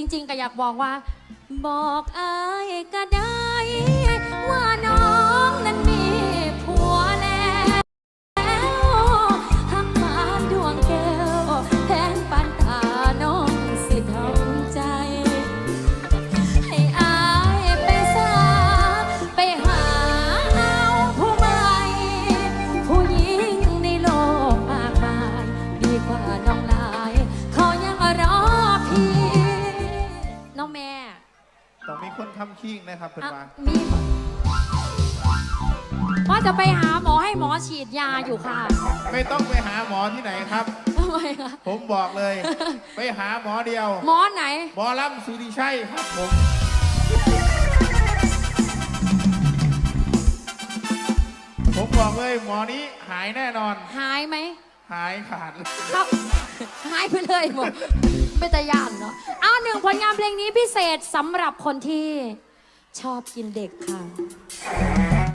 จริงๆก็อยากบอกว่า บอกอายก็ได้ ต้องมีคนคำคิงนะครับเป็นอะว่ามีว่าจะไปหาหมอให้หมอฉีดยาอยู่ค่ะ ไม่ต้องไปหาหมอที่ไหนครับทำไมคะผมบอกเลย ไปหาหมอเดียว หมอไหน หมอลำสุริชัยครับผมผมบอกเลยหมอนี้หายแน่นอน หายไหม หายขาดเลยครับ หายไปเลยหม ดไม่ตะยานเนาะอ้าวหนึ่งผลงานเพลงนี้พิเศษสำหรับคนที่ชอบกินเด็กค่ะ